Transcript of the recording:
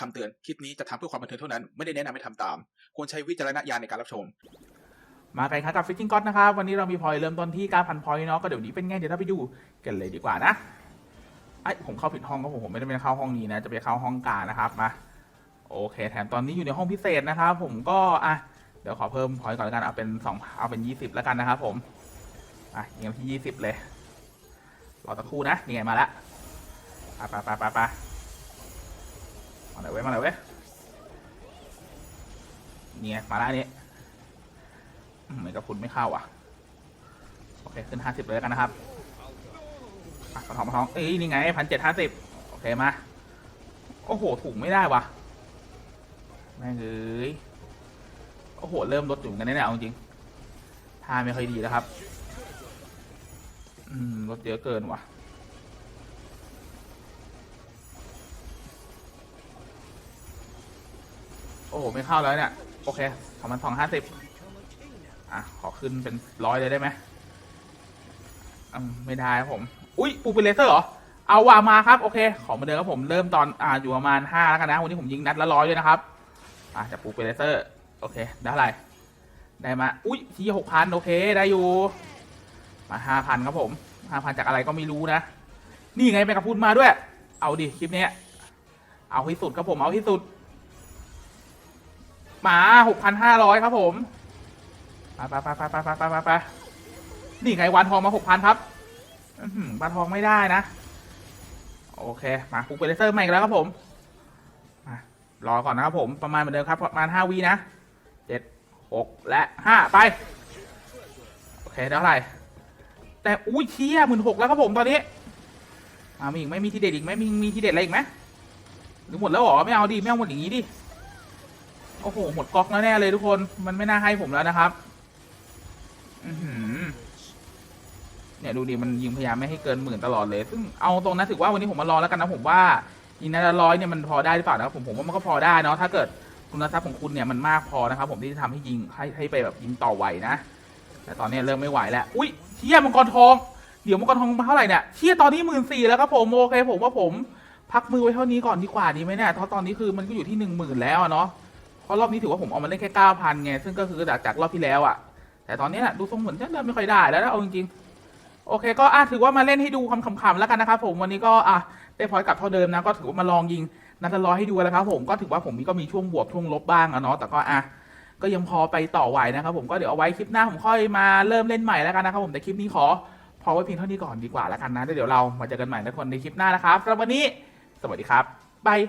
คำเตือนคลิปนี้จะทำเพื่อความบันเทิงเท่านั้น ไม่ได้แนะนำให้ทำตาม ควรใช้วิจารณญาณในการรับชม มากันครับกับฟิชชิ่งก็ d นะครับวันนี้เรามีพอยเริ่มต้นที่9,000พอยเนาะก็เดี๋ยวนี้เป็นไงเดี๋ยวเราไปดูกันเลยดีกว่านะไอผมเข้าผิดห้องก็ผมผมไม่ได้ไปเข้าห้องนี้นะ จะไปเข้าห้องกลางนะครับมาโอเค แถมตอนนี้อยู่ในห้องพิเศษนะครับ ผมก็อะเดี๋ยวขอเพิ่มพอยก่อนแล้วกันเอาเป็น2เอาเป็น20แล้วกันนะครับผมอะยิงที่20เลยรอสักครู่นะนี่ไงมาละไปไปไปไป มาเลยเว้ยมาเลยเว้ยนี่ไงมาแล้วนนี้อืมเหมือนกับคุณไม่เข้าอะโอเคขึ้นห้าสิบเลยกันนะครับอะกระทองกระทองเอ้ยนี่ไงพันเจ็ดห้าสิบโอเคมาโอ้โหถูกไม่ได้ว่ะแม่งเอ้ยโอ้โหเริ่มลดอยู่มกันเนี่ยเอาจริงท่าไม่ค่อยดีแล้วครับ อืมลดเยอะเกินว่ะ โอ้โห ไม่เข้าแล้วเนี่ย โอเคสองพันสองห้าสิบอะ ขอขึ้นเป็นร้อยเลยได้ไหมอืมไม่ได้ครับผม อุ้ยปูเป็นเลเซอร์เหรอ เอาว่ามาครับ โอเค ขอมาเดิมครับผม เริ่มตอน อ่า อยู่ประมาณห้าแล้วกันนะ วันนี้ผมยิงนัดละร้อยด้วยนะครับ อะจะปูเป็นเลเซอร์ โอเค ได้ไร ได้มา อุ้ยทีหกพันโอเค ได้อยู่ มาห้าพันครับผมห้าพันจากอะไรก็ไม่รู้นะ นี่ไงไปกับพูดมาด้วย เอาดิ คลิปเนี้ยเอาที่สุดครับผม เอาที่สุด หมาหกพันห้าร้อยครับผมไปไปไปไปไปไปไปไปนี่ไงวันทองมาหกพันครับอื้อหือวันทองไม่ได้นะ โอเค มาปุ๊กเปเลเซอร์ใหม่แล้วครับผมมารอก่อนนะครับผมประมาณเหมือนเดิมครับประมาณห้าวีนะเจ็ดหกและห้าไปโอเคเท่าไหร่แต่อุ้ยเชี่ยหมื่นหกแล้วครับผมตอนนี้มามีอีกไหมมีทีเด็ดอีกไหมมีมีทีเด็ดอะไรอีกไหมหรือหมดแล้วหรอไม่เอาดิไม่เอาหมดอย่างนี้ดิ โอ้โห หมดก๊อกแล้วแน่เลยทุกคน มันไม่น่าให้ผมแล้วนะครับ อือหือเนี่ยดูดิมันยิงพยายามไม่ให้เกินหมื่นตลอดเลย ซึ่งเอาตรงนะถือว่าวันนี้ผมมารอแล้วกันนะผมว่ายิงนัดละร้อยเนี่ยมันพอได้หรือเปล่านะครับผมผมว่ามันก็พอได้เนาะถ้าเกิดคุณทรัพย์ของคุณเนี่ยมันมากพอนะครับผมที่จะทำให้ยิงให้ให้ไปแบบยิงต่อไหวนะ แต่ตอนนี้เริ่มไม่ไหวแล้ว อุ้ยเชี่ยมังกรทอง เดี๋ยวมังกรทองมาเท่าไหร่เนี่ยเชี่ยตอนนี้หมื่นสี่แล้วครับผมโอเคผมว่าผมพักมือไว้เท่านี้ก่อนดีกว่าดีไหมเนี่ยเพราะตอนนี้คือมันก็อยู่ที่หนึ่งหมื่นแล้วเนาะ เพราะรอบนี้ถือว่าผมเอามาเล่นแค่เก้าพันไง ซึ่งก็คือจากจากรอบที่แล้วอะแต่ตอนนี้นะดูทรงเหมือนจะเริ่มไม่ค่อยได้แล้วนะเอาจริงๆ โอเคก็อะถือว่ามาเล่นให้ดูคำๆแล้วกันนะครับผมวันนี้ก็อะได้พอยกลับเท่าเดิมนะ ก็ถือว่ามาลองยิงนัดละร้อยให้ดูแล้วครับผมก็ถือว่าผมก็มีช่วงบวกช่วงลบบ้างอะเนาะแต่ก็อะก็ยังพอไปต่อไหวนะครับผมก็เดี๋ยวเอาไว้คลิปหน้าผมค่อยมาเริ่มเล่นใหม่แล้วกันนะครับผมแต่คลิปนี้ขอพอไว้เพียงเท่านี้ก่อนดีกว่าแล้วกันนะเดี๋ยวเรามาเจอกันใหม่ทุกคนในคลิปหน้านะครับสำหรับวันนี้ สวัสดีครับบาย